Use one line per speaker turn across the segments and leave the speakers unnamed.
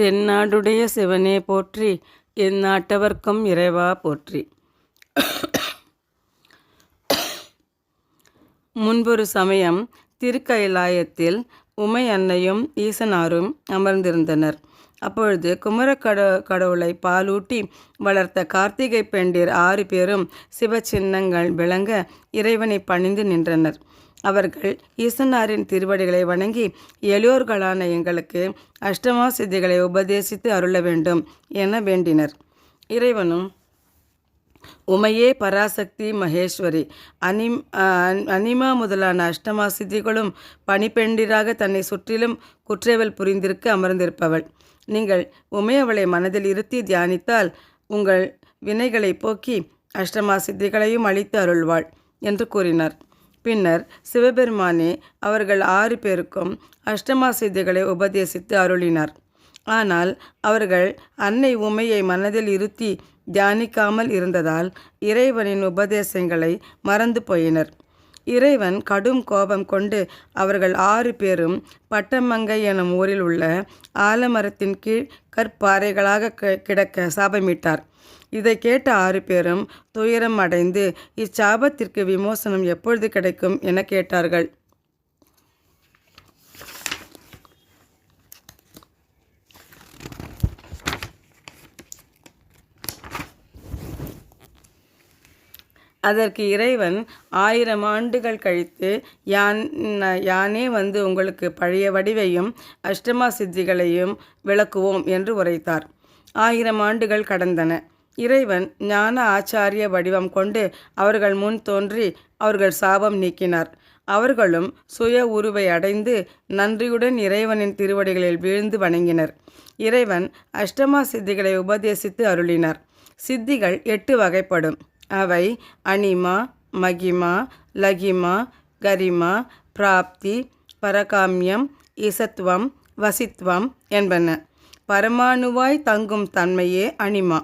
தென்னாடுடைய சிவனே போற்றி எந்நாட்டவர்க்கும் இறைவா போற்றி. முன்பொரு சமயம் திருக்கயிலாயத்தில் உமை அன்னையும் ஈசனாரும் அமர்ந்திருந்தனர். அப்பொழுது குமரக்கட கடவுளை பாலூட்டி வளர்த்த கார்த்திகை பெண்டிர் ஆறு பேரும் சிவச்சின்னங்கள் விளங்க இறைவனை பணிந்து நின்றனர். அவர்கள் ஈசனாரின் திருவடிகளை வணங்கி எளியோர்களான எங்களுக்கு அஷ்டமா சித்திகளை உபதேசித்து அருள வேண்டும் என வேண்டினர். இறைவனும் உமையே பராசக்தி மகேஸ்வரி அனிம் அனிமா முதலான அஷ்டமா சித்திகளும் பணிப்பெண்டிராக தன்னை சுற்றிலும் குற்றேவல் புரிந்திருக்க அமர்ந்திருப்பவள். நீங்கள் உமை அவளை மனதில் இருத்தி தியானித்தால் உங்கள் வினைகளை போக்கி அஷ்டமா சித்திகளையும் அளித்து அருள்வாள் என்று கூறினார். பின்னர் சிவபெருமானே அவர்கள் ஆறு பேருக்கும் அஷ்டமா செய்திகளை உபதேசித்து அருளினார். ஆனால் அவர்கள் அன்னை உமையை மனதில் இருத்தி தியானிக்காமல் இருந்ததால் இறைவனின் உபதேசங்களை மறந்து போயினர். இறைவன் கடும் கோபம் கொண்டு அவர்கள் ஆறு பேரும் பட்டமங்கை எனும் ஊரில் உள்ள ஆலமரத்தின் கீழ் கற்பாறைகளாக கிடக்க சாபமிட்டார். இதை கேட்ட ஆறு பேரும் துயரம் அடைந்து இச்சாபத்திற்கு விமோசனம் எப்பொழுது கிடைக்கும் என கேட்டார்கள். அதற்கு இறைவன் ஆயிரம் ஆண்டுகள் கழித்து யான் யானே வந்து உங்களுக்கு பழைய வடிவையும் அஷ்டமா சித்திகளையும் விளக்குவோம் என்று உரைத்தார். ஆயிரம் ஆண்டுகள் கடந்தன. இறைவன் ஞான ஆச்சாரிய வடிவம் கொண்டு அவர்கள் முன் தோன்றி அவர்கள் சாபம் நீக்கினார். அவர்களும் சுய உருவை அடைந்து நன்றியுடன் இறைவனின் திருவடிகளில் வீழ்ந்து வணங்கினர். இறைவன் அஷ்டமா சித்திகளை உபதேசித்து அருளினார். சித்திகள் எட்டு வகைப்படும். அவை அனிமா மகிமா லகிமா கரிமா பிராப்தி பரகாமியம் இசத்துவம் வசித்துவம் என்பன. பரமாணுவாய் தங்கும் தன்மையே அனிமா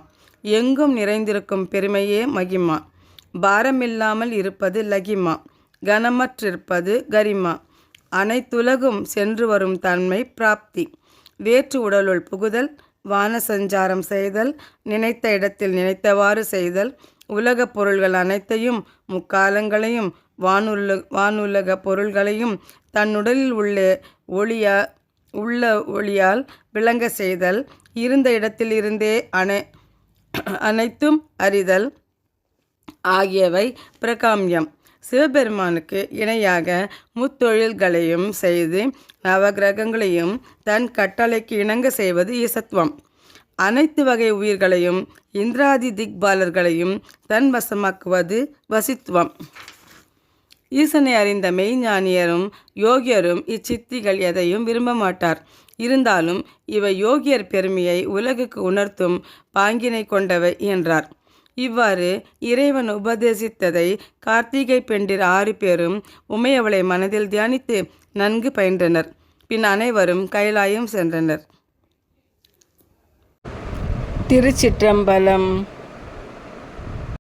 எங்கும் நிறைந்திருக்கும் பெருமையே மகிமா. பாரமில்லாமல் இருப்பது லகிமா. கனமற்றிருப்பது கரிமா. அனைத்துலகும் சென்று வரும் தன்மை பிராப்தி. வேற்று உடலுள் புகுதல் வான சஞ்சாரம் செய்தல் நினைத்த இடத்தில் நினைத்தவாறு செய்தல் உலகப் பொருள்கள் அனைத்தையும் முக்காலங்களையும் வானுல வானுலக பொருள்களையும் தன்னுடலில் உள்ள ஒளியா உள்ள ஒளியால் விளங்க செய்தல் இருந்த இடத்திலிருந்தே அனை அனைத்தும் அறிதல் ஆகியவை பிரகாமியம். சிவபெருமானுக்கு இணையாக முத்தொழில்களையும் செய்து நவகிரகங்களையும் தன் கட்டளைக்கு இணங்க செய்வது ஈசத்துவம். அனைத்து வகை உயிர்களையும் இந்திராதி திக்பாலர்களையும் தன் வசமாக்குவது வசித்துவம். ஈசனை அறிந்த மெய்ஞானியரும் யோகியரும் இச்சித்திகள் எதையும் விரும்ப மாட்டார். இருந்தாலும் இவை யோகியர் பெருமையை உலகுக்கு உணர்த்தும் பாங்கினை கொண்டவை என்றார். இவ்வாறு இறைவன் உபதேசித்ததை கார்த்திகை பெண்டிர் ஆறு பேரும் உமையவளை மனதில் தியானித்து நன்கு பயின்றனர். பின் அனைவரும் கைலாயம் சென்றனர். திருச்சிற்றம்பலம்.